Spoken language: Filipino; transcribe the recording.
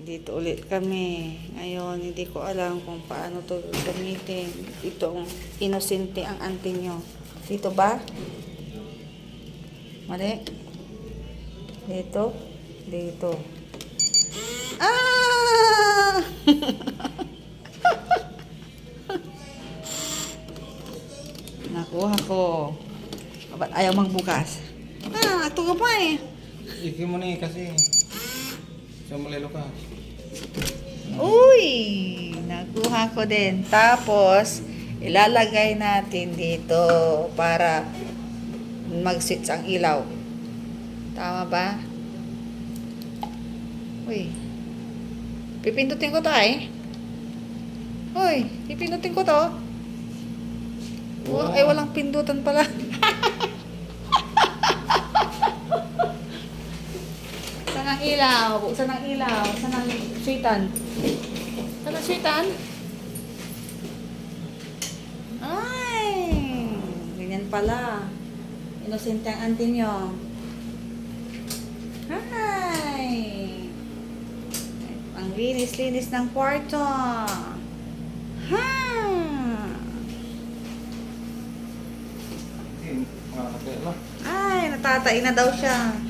Dito ulit kami. Ngayon, hindi ko alam kung paano to gamitin. Itong inosente ang auntie nyo. Dito ba? Mali? Dito? Dito. Ah! Nakuha ko. Ba't ayaw magbukas? Ah, ito ka pa eh. Iki mo ni kasi. Malelo ka. Uy! Nakuha ko din. Tapos, ilalagay natin dito para mag-switch ang ilaw. Tama ba? Uy. Pipindutin ko to ay. Uy, pipindutin ko to. Wa- Ay, walang pindutan pala. Ilaw? Buksan ang ilaw. Saan ang sweetan? Saan ang sweetan? Ay! Ganyan pala. Inosente ang auntie nyo. Hi! Ang linis-linis ng kwarto. Ha! Ay, natatai na daw siya.